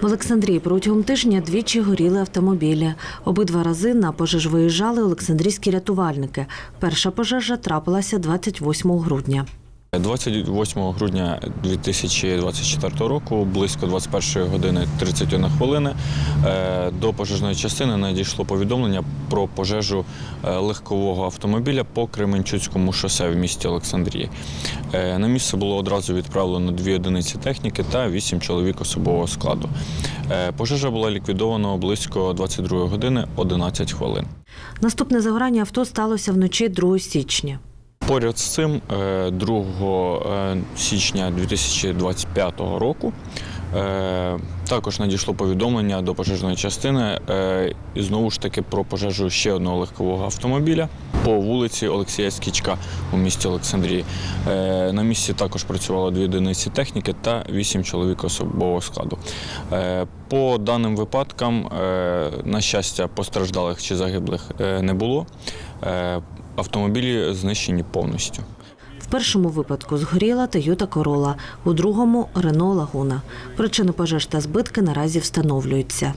В Олександрії протягом тижня двічі горіли автомобілі. Обидва рази на пожеж виїжджали олександрійські рятувальники. Перша пожежа трапилася 28 грудня. 28 грудня 2024 року, близько 21 години 31 хвилини, е, до пожежної частини надійшло повідомлення про пожежу е, легкового автомобіля по Кременчуцькому шосе в місті Олександрії. Е, На місце було одразу відправлено дві одиниці техніки та вісім чоловік особового складу. Пожежа була ліквідована близько 22 години 11 хвилин. Наступне загорання авто сталося вночі 2 січня. Поряд з цим, е, 2 е, січня 2025 року е, також надійшло повідомлення до пожежної частини е, і знову ж таки про пожежу ще одного легкового автомобіля по вулиці Олексія Скічка у місті Олександрії. Е, На місці також працювало дві одиниці техніки та вісім чоловік особового складу. Е, По даним випадкам, е, на щастя, постраждалих чи загиблих е, не було. Автомобілі знищені повністю. В першому випадку згоріла Тойота Корола, у другому Рено Лагуна. Причини пожеж та збитки наразі встановлюються.